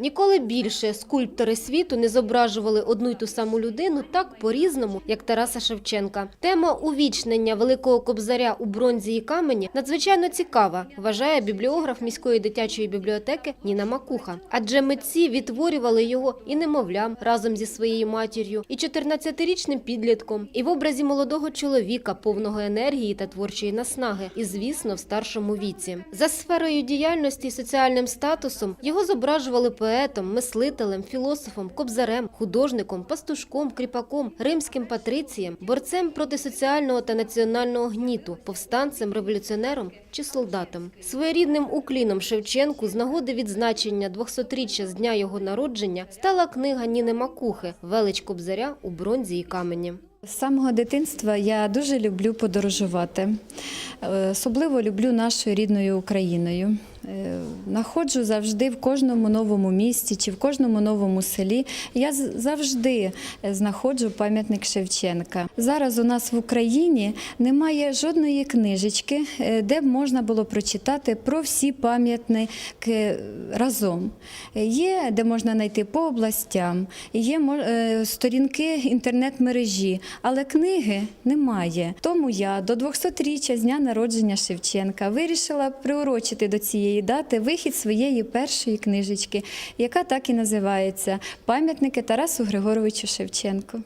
Ніколи більше скульптори світу не зображували одну й ту саму людину так по-різному, як Тараса Шевченка. Тема увічнення великого кобзаря у бронзі і камені надзвичайно цікава, вважає бібліограф міської дитячої бібліотеки Ніна Макуха. Адже митці відтворювали його і немовлям разом зі своєю матір'ю, і 14-річним підлітком, і в образі молодого чоловіка, повного енергії та творчої наснаги, і звісно, в старшому віці. За сферою діяльності і соціальним статусом його зображували поетом, мислителем, філософом, кобзарем, художником, пастушком, кріпаком, римським патрицієм, борцем проти соціального та національного гніту, повстанцем, революціонером чи солдатом. Своєрідним укліном Шевченку з нагоди відзначення 200-річчя з дня його народження стала книга Ніни Макухи Велич Кобзаря у бронзі і камені. З самого дитинства я дуже люблю подорожувати. Е, Особливо люблю нашою рідною Україною. Е, Находжу завжди в кожному новому місті чи в кожному новому селі. Я завжди е, знаходжу пам'ятник Шевченка. Зараз у нас в Україні немає жодної книжечки, е, де б можна було прочитати про всі пам'ятники разом. Є, де можна знайти по областям, є сторінки інтернет-мережі, але книги немає. Тому я до 200-річчя з дня народження Шевченка вирішила приурочити до цієї дати вихід своєї першої книжечки, яка так і називається Пам'ятники Тарасу Григоровичу Шевченку.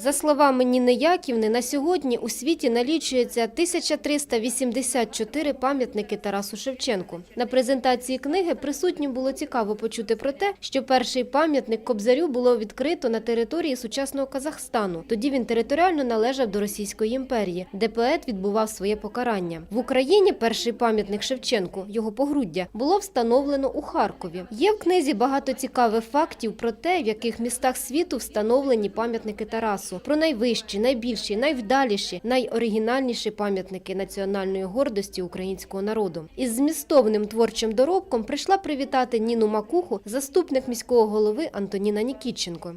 За словами Ніни Яківни, на сьогодні у світі налічується 1384 пам'ятники Тарасу Шевченку. На презентації книги присутнім було цікаво почути про те, що перший пам'ятник Кобзарю було відкрито на території сучасного Казахстану. Тоді він територіально належав до Російської імперії, де поет відбував своє покарання. В Україні перший пам'ятник Шевченку, його погруддя, було встановлено у Харкові. Є в книзі багато цікавих фактів про те, в яких містах світу встановлені пам'ятники Тарасу, про найвищі, найбільші, найвдаліші, найоригінальніші пам'ятники національної гордості українського народу. Із змістовним творчим доробком прийшла привітати Ніну Макуху, заступник міського голови Антоніна Нікітченко.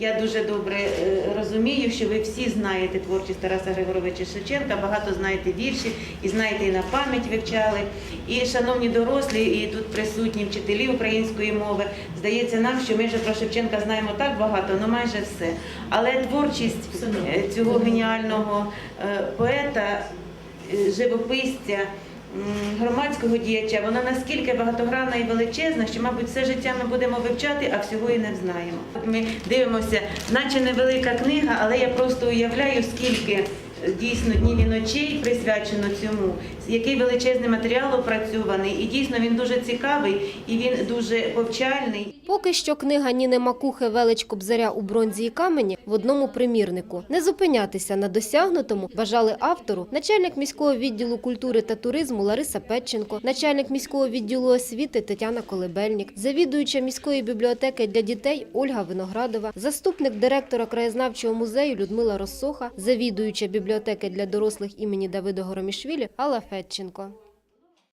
Я дуже добре е, розумію, що ви всі знаєте творчість Тараса Григоровича Шевченка, багато знаєте вірші і знаєте і на пам'ять вивчали. І шановні дорослі, і тут присутні вчителі української мови. Здається нам, що ми вже про Шевченка знаємо так багато, ну майже все. Але творчість е, цього геніального е, поета, живописця. м, Громадського діяча, вона наскільки багатогранна і величезна, що, мабуть, все життя ми будемо вивчати, а всього і не знаємо. Ми дивимося, наче невелика книга, але я просто уявляю, скільки дійсно днів і ночей присвячено цьому, який величезний матеріал опрацьований, і дійсно він дуже цікавий і він дуже повчальний. Поки що книга Ніни Макухи Велич Кобзаря у бронзі і камені в одному примірнику. Не зупинятися на досягнутому бажали автору начальник міського відділу культури та туризму Лариса Петченко, начальник міського відділу освіти Тетяна Колебельник, завідуюча міської бібліотеки для дітей Ольга Виноградова, заступник директора краєзнавчого музею Людмила Росоха, завідуюча бібліотеки для дорослих імені Давида Горомішвілі Алла Фетченко.